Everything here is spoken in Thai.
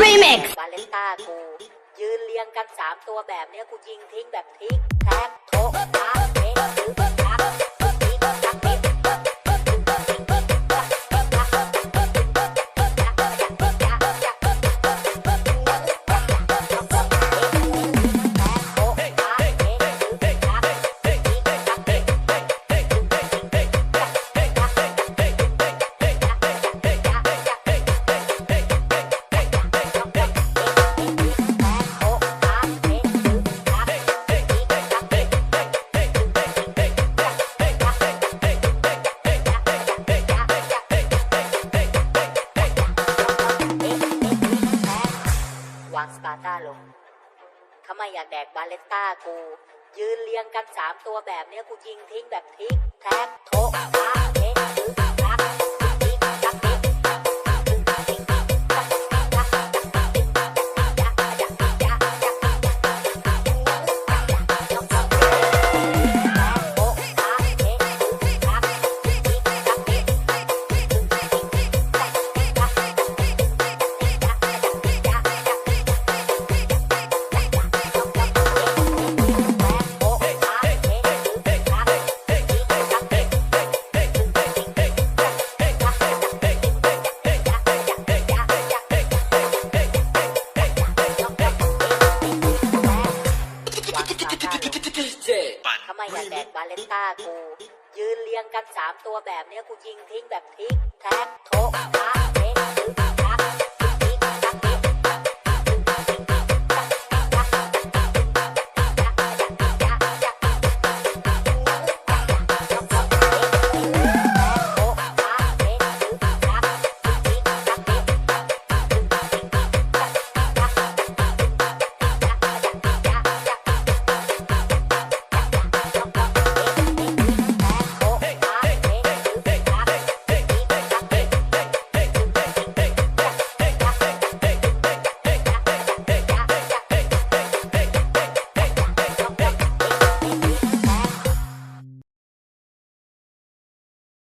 Remix วาเลนต้ากูยืนเรียงกันสามตัวแบบเนี้ยกูยิงทิ้งแบบทิกแท็กโทะตาเอ๊ะ วางสปาร์ต้าลงทำไมอยากแดกบาเลสต้ากู ยืนเรียงกันสามตัวแบบเนี้ยกูยิงทิ้งแบบทิกแท็กโทะ ทำไมอยากแดกบาเลนต้ากูยืนเรียงกันสามตัวแบบเนี้ยกูยิงทิ้งแบบทิกแท็กโทะตาเอ๊